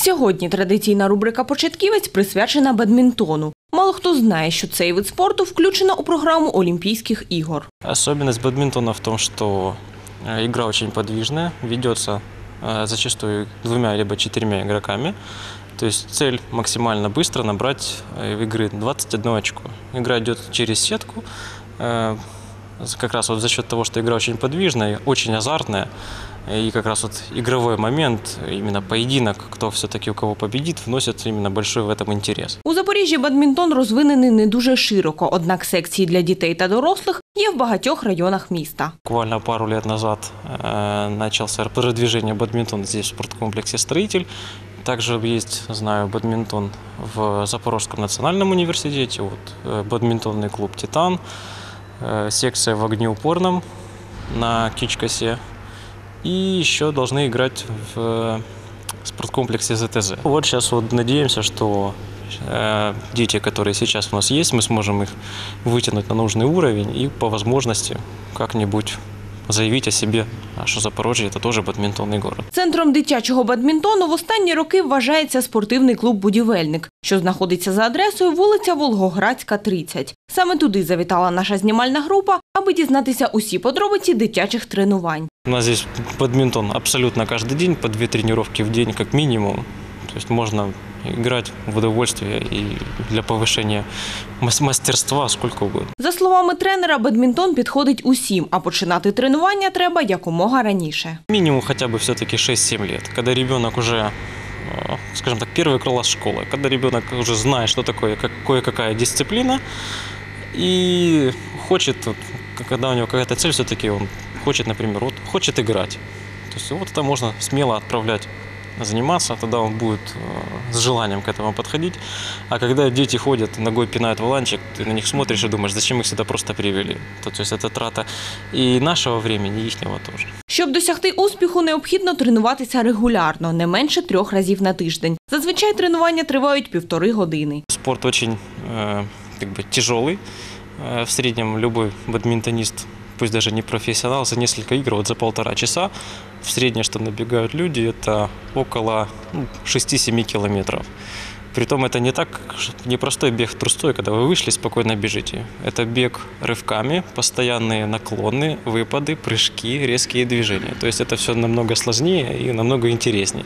Сьогодні традиційна рубрика «Початківець» присвячена бадмінтону. Мало хто знає, що цей вид спорту включено у програму Олімпійських ігор. Особенность бадминтона в том, что э, игра очень подвижная, ведется э, зачастую двумя либо четырьмя игроками. То есть цель максимально быстро набрать э, в игры 21 очко. Игра идет через сетку, э, с- как раз вот за счет того, что игра очень подвижная, очень азартная, и как раз вот игровой момент, именно поединок, кто все-таки у кого победит, вносит именно большой в этом интерес. У Запоріжжі бадмінтон розвинений не дуже широко, однак секції для дітей та дорослих є в багатьох районах міста. Буквально пару лет назад э, начался продвижение бадминтона здесь в спорткомплексе «Строитель». Также есть, знаю, бадминтон в Запорожском национальном университете, вот, э, бадминтонный клуб «Титан», э, секция в огнеупорном на Кичкасе. И еще должны играть в э, спорткомплексе ЗТЗ. Вот сейчас вот надеемся, что э, дети, которые сейчас у нас есть, мы сможем их вытянуть на нужный уровень и по возможности как-нибудь заявить о себе, а что Запорожье – это тоже бадминтонный город. Центром дитячого бадмінтону в останні роки вважається спортивний клуб «Будівельник», що знаходиться за адресою вулиця Волгоградська, 30. Саме туди завітала наша знімальна група, аби дізнатися усі подробиці дитячих тренувань. У нас здесь бадминтон абсолютно каждый день, по две тренировки в день как минимум. То есть можно играть в удовольствие и для повышения мас- мастерства сколько угодно. За словами тренера, бадмінтон підходить усім, а починати тренування треба якомога раніше. Минимум хотя бы все-таки 6-7 лет, когда ребенок уже, э, скажем так, первый класс школы, когда ребенок уже знает, что такое как- кое-какая дисциплина, и хочет, когда у него какая-то цель, все-таки он хочет, например, вот хочет играть. То есть вот это можно смело отправлять заниматься, тогда он будет э, с желанием к этому подходить. А когда дети ходят, ногой пинают валанчик, ты на них смотришь и думаешь, зачем их сюда просто привели. То, то есть это трата и нашего времени, и ихнего тоже. Щоб досягти успіху, необхідно тренуватися регулярно, не менше трьох разів на тиждень. Зазвичай тренування тривають півтори години. Спорт очень э, как бы тяжелый. Э, в среднем любой бадминтонист, пусть даже не профессионал, за несколько игр, вот за полтора часа, в среднее, что набегают люди, это около ну, 6-7 километров. Притом это не так, не простой бег трустой, когда вы вышли, спокойно бежите. Это бег рывками, постоянные наклоны, выпады, прыжки, резкие движения. То есть это все намного сложнее и намного интереснее.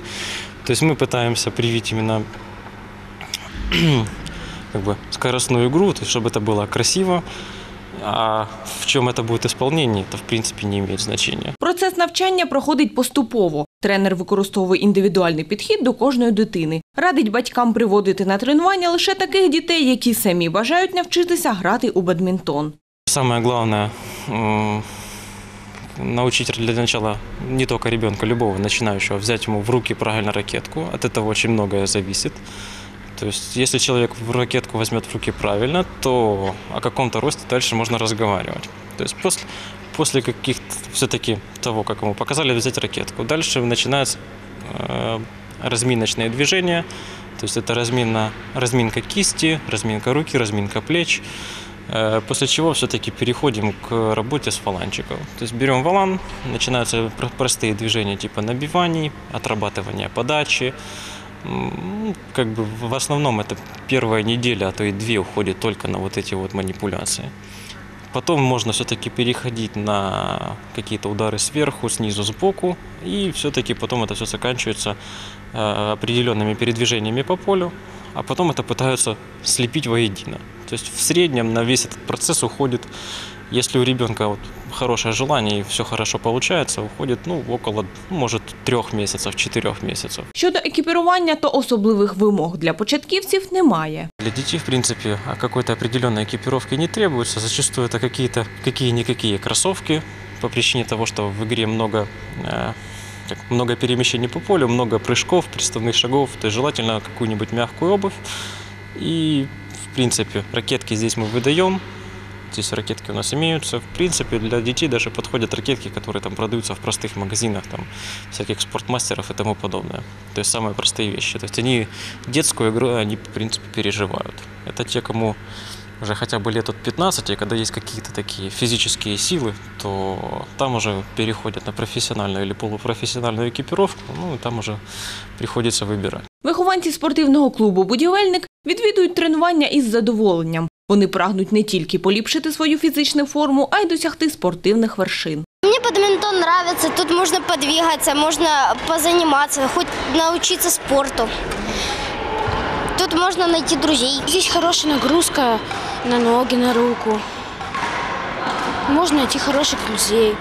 То есть мы пытаемся привить именно как бы скоростную игру, то есть чтобы это было красиво. А в чем это будет исполнение, это в принципе не имеет значения. Процес навчання проходить поступово. Тренер використовує індивідуальний підхід до кожної дитини. Радить батькам приводити на тренування лише таких дітей, які самі бажають навчитися грати у бадмінтон. Самое главное м, научить для начала не только ребенка, любого начинающего, взять ему в руки правильно ракетку. От этого очень многое зависит. То есть, если человек в ракетку возьмет в руки правильно, то о каком-то росте дальше можно разговаривать. То есть после, после каких-то все-таки того, как ему показали взять ракетку, дальше начинаются э, разминочные движения. То есть это размина, разминка кисти, разминка руки, разминка плеч. Э, После чего все-таки переходим к работе с валанчиком. То есть берем валан, начинаются пр- простые движения типа набиваний, отрабатывания подачи. Как бы в основном это первая неделя, а то и две уходит только на вот эти вот манипуляции. Потом можно все-таки переходить на какие-то удары сверху, снизу, сбоку. И все-таки потом это все заканчивается э, определенными передвижениями по полю. А потом это пытаются слепить воедино. То есть в среднем на весь этот процесс уходит, если у ребенка вот хорошее желание и все хорошо получается, уходит ну, около, ну, может, трех месяцев, четырех месяцев. Щодо екіпірування, то особливих вимог для початківців немає. Для детей, в принципе, а какой-то определенной экипировки не требуется. Зачастую это какие-то какие-никакие кроссовки по причине того, что в игре много, э, так, много перемещений по полю, много прыжков, приставных шагов. То есть желательно какую-нибудь мягкую обувь. И, в принципе, ракетки здесь мы выдаем. Здесь ракетки у нас имеются. В принципе, для детей даже подходят ракетки, которые там продаются в простых магазинах, там, всяких спортмастеров и тому подобное. То есть самые простые вещи. То есть они детскую игру, они, в принципе, переживают. Это те, кому уже хотя бы лет от 15, и когда есть какие-то такие физические силы, то там уже переходят на профессиональную или полупрофессиональную экипировку, ну и там уже приходится выбирать. Вихованці спортивного клубу Будівельник відвідують тренування із задоволенням. Вони прагнуть не тільки поліпшити свою фізичну форму, а й досягти спортивних вершин. Мне бадминтон нравится, тут можно подвигаться, можно позаниматься, хоть научиться спорту. Тут можно найти друзей. Здесь хорошая нагрузка на ноги, на руку. Можно найти хороших друзей,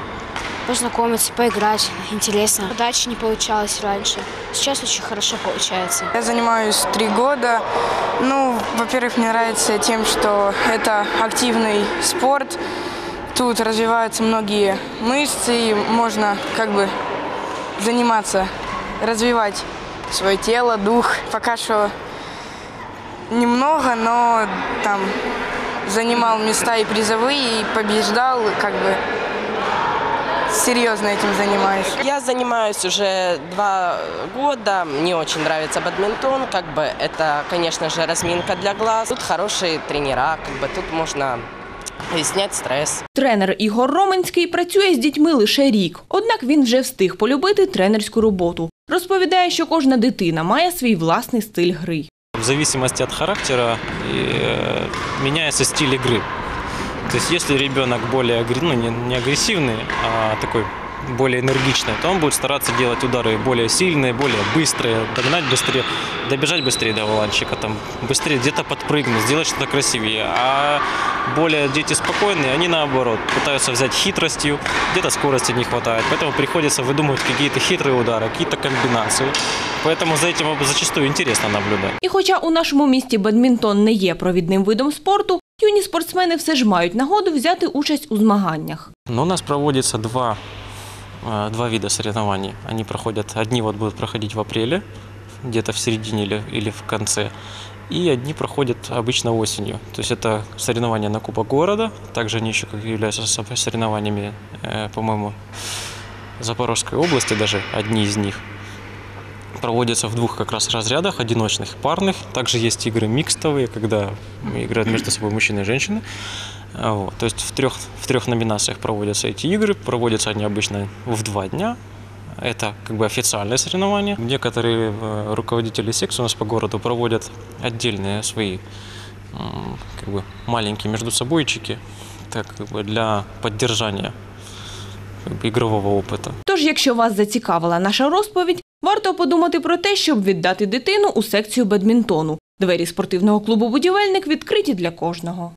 познакомиться, поиграть. Интересно. Удачи не получалось раньше. Сейчас очень хорошо получается. Я занимаюсь три года. Ну, во-первых, мне нравится тем, что это активный спорт. Тут развиваются многие мышцы, и можно как бы заниматься, развивать свое тело, дух. Пока что немного, но там занимал места и призовые, и побеждал, как бы серьезно этим занимаюсь. Я занимаюсь уже два года. Мне очень нравится бадминтон. Как бы это, конечно же, разминка для глаз. Тут хорошие тренера. Как бы тут можно снять стресс. Тренер Ігор Роменський працює з дітьми лише рік, однак він вже встиг полюбити тренерську роботу. Розповідає, що кожна дитина має свій власний стиль гри. В зависимости от характера э, меняется стиль игры. То есть если ребенок более агр- ну, не, не агрессивный, а такой более энергичный, то он будет стараться делать удары более сильные, более быстрые, догнать быстрее, добежать быстрее до валанчика, там, быстрее где-то подпрыгнуть, сделать что-то красивее. А более дети спокойные, они наоборот пытаются взять хитростью, где-то скорости не хватает, поэтому приходится выдумывать какие-то хитрые удары, какие-то комбинации. Поэтому за этим зачастую интересно наблюдать. І хоча у нашому місті бадмінтон не є провідним видом спорту, юні спортсмени все ж мають нагоду взяти участь у змаганнях. Но у нас проводится два, э, два вида соревнований. Они проходят, одни вот будут проходить в апреле, где-то в середине или, или в конце, и одни проходят обычно осенью. То есть это соревнования на Кубок города, также они еще как являются собой соревнованиями, э, по-моему, Запорожской области, даже одни из них. Проводятся в двух как раз разрядах, одиночных, парных. Также есть игры микстовые, когда играют между собой мужчины и женщины. А, Вот. То есть в трех, в трех номинациях проводятся эти игры. Проводятся они обычно в два дня. Это как бы официальные соревнования. Некоторые э, руководители секций у нас по городу проводят отдельные свои как бы, маленькие между собойчики так, как бы для поддержания игрового опыта. Тож, якщо вас зацікавила наша розповідь, варто подумати про те, щоб віддати дитину у секцію бадмінтону. Двері спортивного клубу Будівельник відкриті для кожного.